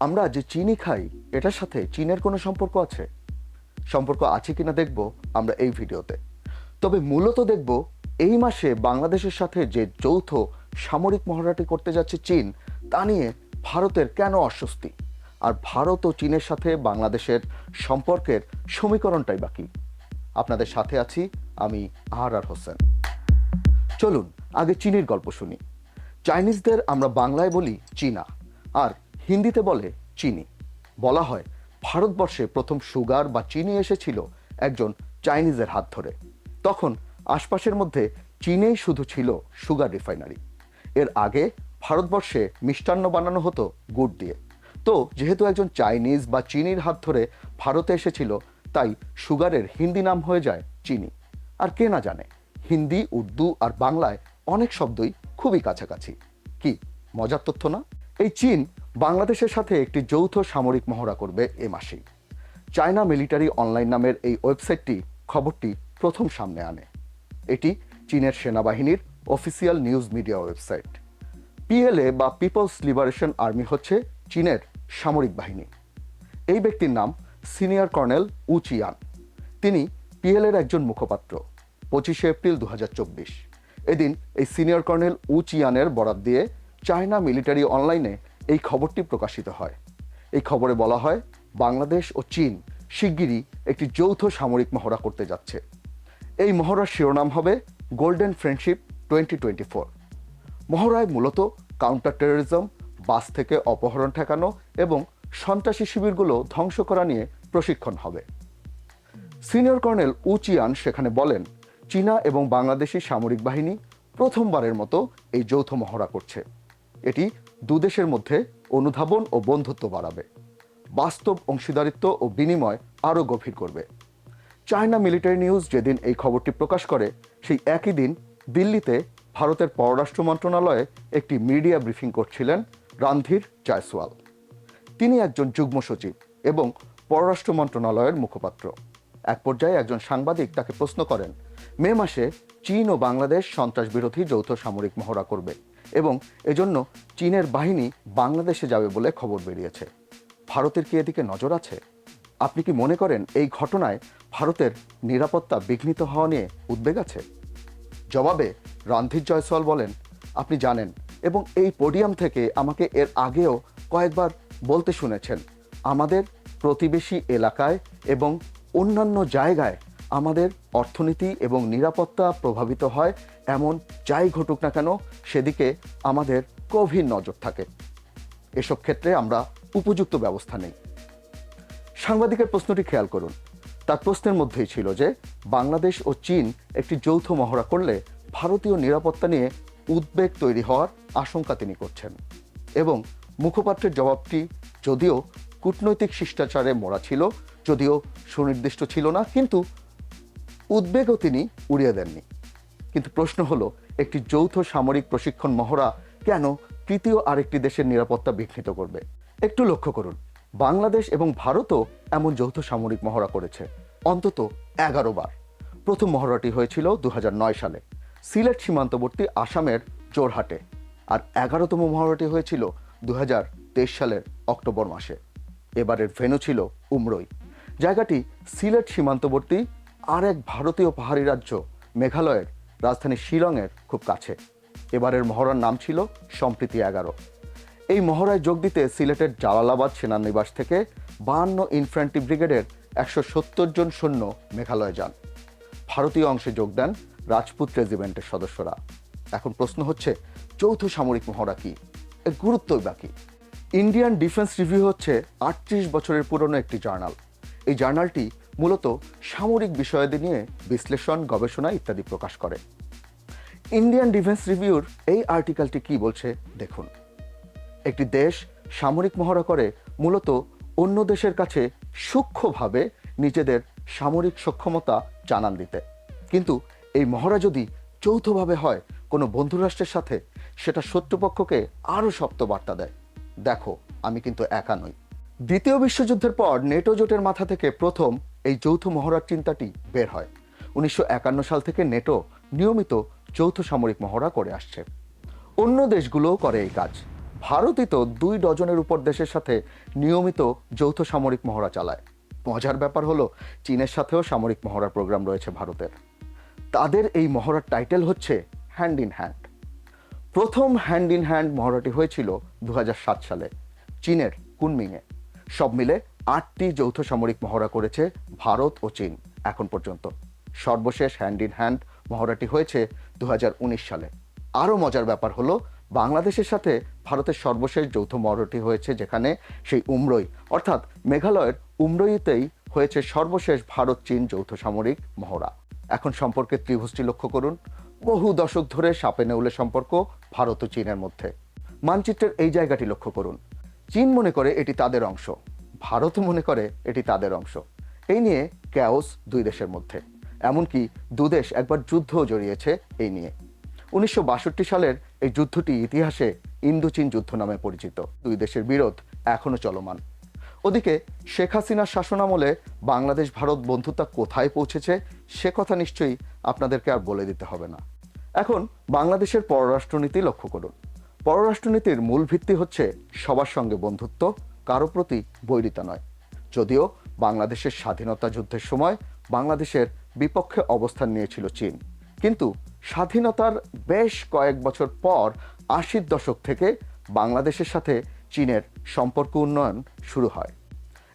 আমরা যে চিনি খাই, এটার সাথে চীনের কোনো সম্পর্ক আছে? সম্পর্ক আছে কিনা দেখব আমরা এই ভিডিওতে। তবে মূলত দেখব এই মাসে বাংলাদেশের সাথে যে যৌথ সামরিক মহড়াটি করতে যাচ্ছে চীন, তা নিয়ে ভারতের কেন অস্বস্তি? আর ভারত ও চীনের সাথে বাংলাদেশের সম্পর্কের সমীকরণটাই বাকি আপনাদের সাথে আছি আমি আহার আর হোসেন। চলুন, আগে চীনের গল্প শুনি। চাইনিজদের আমরা বাংলায় বলি চীনা। আর হিন্দিতে বলে চিনি। বলা হয়, ভারতবর্ষে প্রথম সুগার বা চিনি এসেছিল একজন চাইনিজের হাত ধরে। তখন আশপাশের মধ্যে চীনেই শুধু ছিল সুগার রিফাইনারি। এর আগে ভারতবর্ষে মিষ্টান্ন বানানো হতো গুড় দিয়ে। তো যেহেতু একজন চাইনিজ বা চিনির হাত ধরে ভারতে এসেছিল, তাই সুগারের হিন্দি নাম হয়ে যায় চিনি। আর কে না জানে, হিন্দি, উর্দু আর বাংলায় অনেক শব্দই খুবই কাছাকাছি। কি, মজার তথ্য না? এই চীন বাংলাদেশের সাথে একটি যৌথ সামরিক মহড়া করবে এ মাসেই চায়না মিলিটারি অনলাইন নামের এই ওয়েবসাইটটি খবরটি প্রথম সামনে আনে। এটি চীনের সেনাবাহিনীর official news media website. PLA বা পিপলস লিবারেশন আর্মি হচ্ছে চীনের সামরিক বাহিনী। এই ব্যক্তির নাম সিনিয়র কর্নেল উ চিয়ান। তিনি পিএলের একজন মুখপাত্র। পঁচিশে এপ্রিল দু হাজার চব্বিশ। এদিন এই সিনিয়র কর্নেল উ চিয়ানের বরাত দিয়ে চায়না মিলিটারি অনলাইনে এই খবরটি প্রকাশিত হয়। এই খবরে বলা হয়, বাংলাদেশ ও চীন শিগগিরই একটি যৌথ সামরিক মহড়া করতে যাচ্ছে। এই মহড়ার শিরোনাম হবে golden friendship twenty twenty four মহড়ায় মূলত কাউন্টার টেরোরিজম বাস থেকে অপহরণ ঠেকানো এবং সন্ত্রাসী শিবিরগুলো ধ্বংস করা নিয়ে প্রশিক্ষণ হবে। সিনিয়র কর্নেল উচিয়ান সেখানে বলেন, চীনা এবং বাংলাদেশি সামরিক বাহিনী প্রথমবারের মতো এই যৌথ মহড়া করছে। এটি দুদেশের মধ্যে অনুধাবন ও বন্ধুত্ব বাড়াবে। বাস্তব অংশীদারিত্ব ও বিনিময় আরও গভীর করবে। চায়না মিলিটারি নিউজ যেদিন এই খবরটি প্রকাশ করে, সেই একই দিন দিল্লিতে ভারতের পররাষ্ট্র মন্ত্রণালয়ে একটি মিডিয়া ব্রিফিং করছিলেন রান্ধীর জয়সওয়াল। তিনি একজন যুগ্ম সচিব এবং পররাষ্ট্র মন্ত্রণালয়ের মুখপাত্র। এক পর্যায়ে একজন সাংবাদিক তাকে প্রশ্ন করেন মে মাসে চীন ও বাংলাদেশ সন্ত্রাস বিরোধী যৌথ সামরিক মহড়া করবে এবং এজন্য চীনের বাহিনী বাংলাদেশে যাবে বলে খবর বেরিয়েছে। ভারতের কি এদিকে নজর আছে? আপনি কি মনে করেন এই ঘটনায় ভারতের নিরাপত্তা বিঘ্নিত হওয়া নিয়ে উদ্বেগ আছে? জবাবে রণধীর জয়সওয়াল বলেন, আপনি জানেন এবং এই পোডিয়াম থেকে আমাকে এর আগেও কয়েকবার বলতে শুনেছেন। আমাদের প্রতিবেশী এলাকায় এবং অন্যান্য জায়গায় আমাদের অর্থনীতি এবং নিরাপত্তা প্রভাবিত হয়, এমন যাই ঘটুক না কেন, সেদিকে আমাদের গভীর নজর থাকে। এসব ক্ষেত্রে আমরা উপযুক্ত ব্যবস্থা নেই। সাংবাদিকের প্রশ্নটি খেয়াল করুন। তার প্রশ্নের মধ্যেই ছিল যে, বাংলাদেশ ও চীন একটি যৌথ মহড়া করলে ভারতীয় নিরাপত্তা নিয়ে উদ্বেগ তৈরি হওয়ার আশঙ্কা তিনি করছেন। এবং মুখপাত্রের জবাবটি যদিও কূটনৈতিক শিষ্টাচারে মোড়া ছিল, যদিও সুনির্দিষ্ট ছিল না, কিন্তু উদ্বেগও তিনি উড়িয়ে দেননি। কিন্তু প্রশ্ন হলো, একটি যৌথ সামরিক প্রশিক্ষণ মহড়া কেন তৃতীয় আরেকটি দেশের নিরাপত্তা বিঘ্নিত করবে? একটু লক্ষ্য করুন, বাংলাদেশ এবং ভারতও এমন যৌথ সামরিক মহড়া করেছে, অন্তত এগারো বার। প্রথম মহড়াটি হয়েছিল দু হাজার নয় সালে, সিলেট সীমান্তবর্তী আসামের জোরহাটে আর এগারোতম মহড়াটি হয়েছিল দু হাজার তেইশ সালের অক্টোবর মাসে। এবারের ভেন্যু ছিল উমরই। জায়গাটি সিলেট সীমান্তবর্তী আর এক ভারতীয় পাহাড়ি রাজ্য, মেঘালয়ের রাজধানী শিলংয়ের খুব কাছে। এবারের মহড়ার নাম ছিল সম্প্রীতি এগারো। এই মহড়ায় যোগ দিতে সিলেটের জালালাবাদ সেনানিবাস থেকে বাহান্ন ইনফ্যান্ট্রি ব্রিগেডের একশো সত্তর জন সৈন্য মেঘালয়ে যান। ভারতীয় অংশে যোগ দেন রাজপুত রেজিমেন্টের সদস্যরা। এখন প্রশ্ন হচ্ছে, যৌথ সামরিক মহড়া কি? এর গুরুত্বই বাকি ইন্ডিয়ান ডিফেন্স রিভিউ হচ্ছে আটত্রিশ বছরের পুরনো একটি জার্নাল। এই জার্নালটি মূলত সামরিক বিষয়াদি নিয়ে বিশ্লেষণ, গবেষণা ইত্যাদি প্রকাশ করে। ইন্ডিয়ান ডিফেন্স রিভিউর এই আর্টিকেলটি কি বলছে, দেখুন। একটি দেশ সামরিক মহড়া করে মূলত অন্য দেশের কাছে সূক্ষ্মভাবে নিজেদের সামরিক সক্ষমতা জানান দিতে। কিন্তু এই মহড়া যদি যৌথভাবে হয়, কোনো বন্ধুরাষ্ট্রের সাথে, সেটা শত্রুপক্ষকে আরও শক্ত বার্তা দেয়। দেখো, আমি কিন্তু একা নই। দ্বিতীয় বিশ্বযুদ্ধের পর নেটো জোটের মাথা থেকে প্রথম এই যৌথ মহড়ার চিন্তাটি বের হয়। উনিশশো একান্ন সাল থেকে নেটো নিয়মিত যৌথ সামরিক মহড়া করে আসছে। অন্য দেশগুলোও করে এই কাজ। ভারতই তো দুই ডজনের উপর দেশের সাথে নিয়মিত যৌথ সামরিক মহড়া চালায়। মজার ব্যাপার হলো, চীনের সাথেও সামরিক মহড়ার প্রোগ্রাম রয়েছে ভারতের। তাদের এই মহড়ার টাইটেল হচ্ছে হ্যান্ড ইন হ্যান্ড। প্রথম হ্যান্ড ইন হ্যান্ড মহড়াটি হয়েছিল দু হাজার সাত সালে, চীনের কুনমিংয়ে। সব মিলে আটটি যৌথ সামরিক মহড়া করেছে ভারত ও চীন, এখন পর্যন্ত। সর্বশেষ হ্যান্ড ইন হ্যান্ড মহড়াটি হয়েছে দু হাজার উনিশ সালে। আরও মজার ব্যাপার হলো, বাংলাদেশের সাথে ভারতের সর্বশেষ যৌথ মহড়াটি হয়েছে যেখানে সেই উমরই, অর্থাৎ মেঘালয়ের উমরইতেই হয়েছে সর্বশেষ ভারত চীন যৌথ সামরিক মহড়া। এখন সম্পর্কের ত্রিভুজটি লক্ষ্য করুন। বহু দশক ধরে সাপে নেউলে সম্পর্ক ভারত ও চীনের মধ্যে। মানচিত্রের এই জায়গাটি লক্ষ্য করুন। চীন মনে করে এটি তাদের অংশ। ভারত মনে করে এটি তাদের অংশ। এই নিয়ে ক্যাওস দুই দেশের মধ্যে। এমনকি দুদেশ একবার যুদ্ধও জড়িয়েছে এই নিয়ে। উনিশশো বাষট্টি সালের এই যুদ্ধটি ইতিহাসে ইন্দো চীন যুদ্ধ নামে পরিচিত। দুই দেশের বিরোধ এখনও চলমান। ওদিকে শেখ হাসিনার শাসনামলে বাংলাদেশ ভারত বন্ধুতা কোথায় পৌঁছেছে, সে কথা নিশ্চয়ই আপনাদেরকে আর বলে দিতে হবে না। এখন বাংলাদেশের পররাষ্ট্রনীতি লক্ষ্য করুন। পররাষ্ট্রনীতির মূল ভিত্তি হচ্ছে সবার সঙ্গে বন্ধুত্ব কারও প্রতি বৈরিতা নয়। যদিও বাংলাদেশের স্বাধীনতা যুদ্ধের সময় বাংলাদেশের বিপক্ষে অবস্থান নিয়েছিল চীন। কিন্তু স্বাধীনতার বেশ কয়েক বছর পর আশির দশক থেকে বাংলাদেশের সাথে চীনের সম্পর্ক উন্নয়ন শুরু হয়।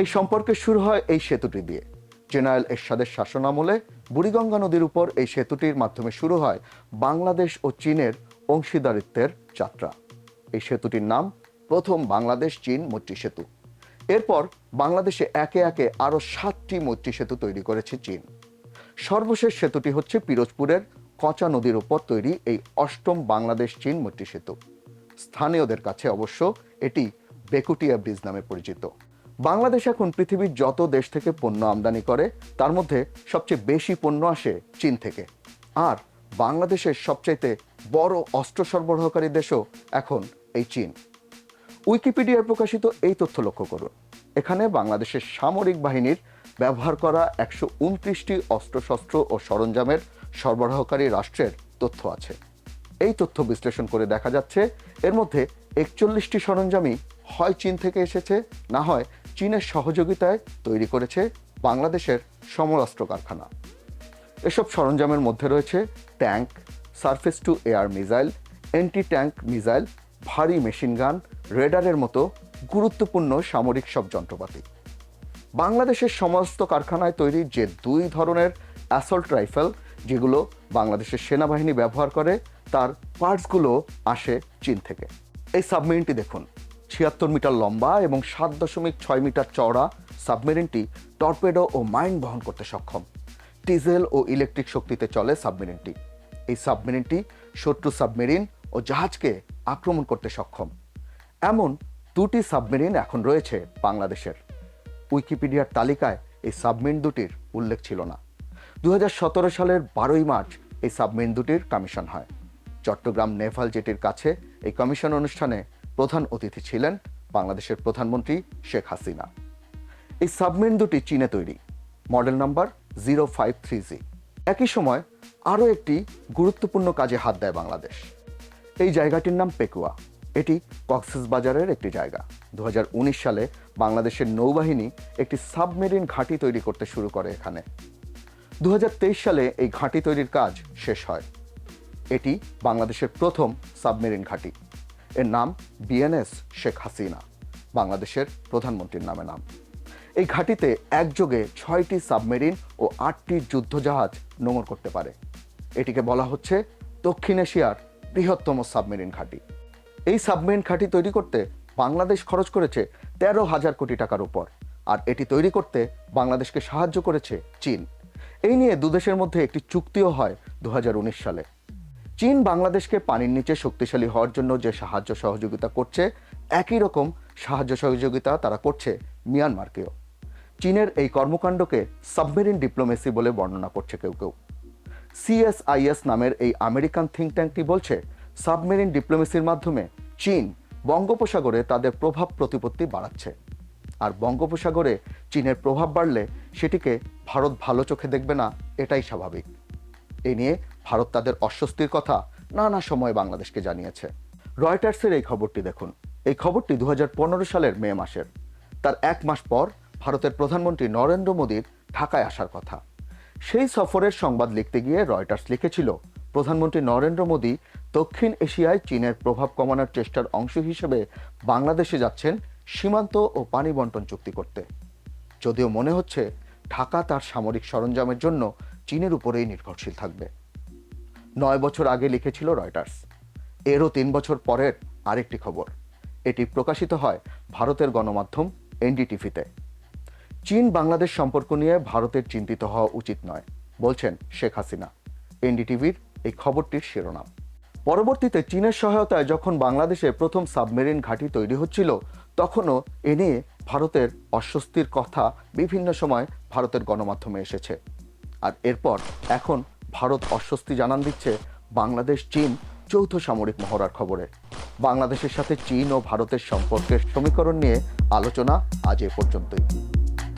এই সম্পর্কে শুরু হয় এই সেতুটি দিয়ে। জেনারেল এরশাদের শাসনামলে বুড়িগঙ্গা নদীর উপর এই সেতুটির মাধ্যমে শুরু হয় বাংলাদেশ ও চীনের অংশীদারিত্বের যাত্রা। এই সেতুটির নাম প্রথম বাংলাদেশ, চীন মৈত্রী সেতু। এরপর বাংলাদেশে একে একে আরও সাতটি মৈত্রী সেতু তৈরি করেছে চীন। সর্বশেষ সেতুটি হচ্ছে পিরোজপুরের কচা নদীর উপর তৈরি এই অষ্টম বাংলাদেশ, চীন মৈত্রী সেতু। স্থানীয়দের কাছে অবশ্য এটি বেকুটিয়া ব্রিজ নামে পরিচিত। বাংলাদেশ এখন পৃথিবীর যত দেশ থেকে পণ্য আমদানি করে, তার মধ্যে সবচেয়ে বেশি পণ্য আসে চীন থেকে। আর বাংলাদেশের সবচাইতে বড় অস্ত্র সরবরাহকারী দেশও এখন এই চীন। উইকিপিডিয়ায় প্রকাশিত এই তথ্য লক্ষ্য করুন। এখানে বাংলাদেশের সামরিক বাহিনীর ব্যবহার করা একশো উনত্রিশটি অস্ত্রশস্ত্র ও সরঞ্জামের সরবরাহকারী রাষ্ট্রের তথ্য আছে। এই তথ্য বিশ্লেষণ করে দেখা যাচ্ছে, এর মধ্যে একচল্লিশটি সরঞ্জামই হয় চীন থেকে এসেছে, না হয় চীনের সহযোগিতায় তৈরি করেছে বাংলাদেশের সমরাস্ত্র কারখানা। এসব সরঞ্জামের মধ্যে রয়েছে tank, surface to air missile anti tank missile ভারী মেশিনগান রেডারের মতো গুরুত্বপূর্ণ সামরিক সব যন্ত্রপাতি। বাংলাদেশের সমস্ত কারখানায় তৈরি যে দুই ধরনের অ্যাসল্ট রাইফেল যেগুলো বাংলাদেশের সেনাবাহিনী ব্যবহার করে, তার পার্টসগুলো আসে চীন থেকে। এই সাবমেরিনটি দেখুন। ছিয়াত্তর মিটার লম্বা এবং সাত দশমিক ছয় মিটার চওড়া সাবমেরিনটি টর্পেডো ও মাইন বহন করতে সক্ষম। ডিজেল ও ইলেকট্রিক শক্তিতে চলে সাবমেরিনটি এই সাবমেরিনটি শত্রু সাবমেরিন ও জাহাজকে আক্রমণ করতে সক্ষম। এমন দুটি সাবমেরিন এখন রয়েছে বাংলাদেশের। উইকিপিডিয়ার তালিকায় এই সাবমেরিন দুটির উল্লেখ ছিল না। দু হাজার সতেরো সালের বারোই মার্চ এই সাবমেরিন দুটির কমিশন হয়। চট্টগ্রাম নেভাল জেটির কাছে এই কমিশন অনুষ্ঠানে প্রধান অতিথি ছিলেন বাংলাদেশের প্রধানমন্ত্রী শেখ হাসিনা। এই সাবমেরিন দুটি চীনে তৈরি। Model number zero five three G. একই সময় আরও একটি গুরুত্বপূর্ণ কাজে হাত দেয় বাংলাদেশ। এই জায়গাটির নাম পেকুয়া। এটি কক্সবাজারের একটি জায়গা। দু হাজার উনিশ সালে বাংলাদেশের নৌবাহিনী একটি সাবমেরিন ঘাঁটি তৈরি করতে শুরু করে এখানে। দু হাজার তেইশ সালে এই ঘাঁটি তৈরির কাজ শেষ হয়। এটি বাংলাদেশের প্রথম সাবমেরিন ঘাঁটি। এর নাম বিএনএস শেখ হাসিনা, বাংলাদেশের প্রধানমন্ত্রীর নামে নাম। এই ঘাঁটিতে একযোগে ছয়টি সাবমেরিন ও আটটি যুদ্ধজাহাজ নোঙর করতে পারে। এটিকে বলা হচ্ছে দক্ষিণ এশিয়ার বৃহত্তম সাবমেরিন ঘাঁটি। এই সাবমেরিন ঘাঁটি তৈরি করতে বাংলাদেশ খরচ করেছে তেরো হাজার কোটি টাকার উপর, আর এটি তৈরি করতে বাংলাদেশকে সাহায্য করেছে চীন। এই নিয়ে দুদেশের মধ্যে একটি চুক্তিও হয় দু হাজার উনিশ সালে। চীন বাংলাদেশকে পানির নিচে শক্তিশালী হওয়ার জন্য যে সাহায্য সহযোগিতা করছে, একই রকম সাহায্য সহযোগিতা তারা করছে মিয়ানমারকেও। চীনের এই কর্মকাণ্ডকে সাবমেরিন ডিপ্লোমেসি বলে বর্ণনা করছে কেউ কেউ। সিএসআইএস নামের এই আমেরিকান থিঙ্ক ট্যাঙ্কটি বলছে সাবমেরিন ডিপ্লোমেসির মাধ্যমে চীন বঙ্গোপসাগরে তাদের প্রভাব প্রতিপত্তি বাড়াচ্ছে। আর বঙ্গোপসাগরে চীনের প্রভাব বাড়লে সেটিকে ভারত ভালো চোখে দেখবে না, এটাই স্বাভাবিক। এ নিয়ে ভারত তাদের অস্বস্তির কথা নানা সময় বাংলাদেশকে জানিয়েছে। রয়টার্সের এই খবরটি দেখুন। এই খবরটি দু হাজার পনেরো সালের মে মাসের। তার এক মাস পর ভারতের প্রধানমন্ত্রী নরেন্দ্র মোদীর ঢাকায় আসার কথা। সেই সফরের সংবাদ লিখতে গিয়ে রয়টার্স লিখেছিল, প্রধানমন্ত্রী নরেন্দ্র মোদী দক্ষিণ এশিয়ায় চীনের প্রভাব কমানোর চেষ্টার অংশ হিসেবে বাংলাদেশে যাচ্ছেন সীমান্ত ও পানি বন্টন চুক্তি করতে। যদিও মনে হচ্ছে ঢাকা তার সামরিক সরঞ্জামের জন্য চীনের উপরেই নির্ভরশীল থাকবে। নয় বছর আগে লিখেছিল রয়টার্স। এরও তিন বছর পরের আরেকটি খবর। এটি প্রকাশিত হয় ভারতের গণমাধ্যম এনডিটিভিতে। চীন বাংলাদেশ সম্পর্ক নিয়ে ভারতের চিন্তিত হওয়া উচিত নয়, বলছেন শেখ হাসিনা। এনডিটিভির এই খবরটির শিরোনাম। পরবর্তীতে চীনের সহায়তায় যখন বাংলাদেশে প্রথম সাবমেরিন ঘাঁটি তৈরি হচ্ছিল, তখনও এ নিয়ে ভারতের অস্বস্তির কথা বিভিন্ন সময় ভারতের গণমাধ্যমে এসেছে। আর এরপর এখন ভারত অস্বস্তি জানান দিচ্ছে বাংলাদেশ, চীন যৌথ সামরিক মহড়ার খবরে। বাংলাদেশের সাথে চীন ও ভারতের সম্পর্কের সমীকরণ নিয়ে আলোচনা আজ এ পর্যন্তই।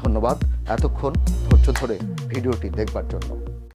ধন্যবাদ। এতক্ষণ ধৈর্য ধরে ভিডিওটি দেখবার জন্য।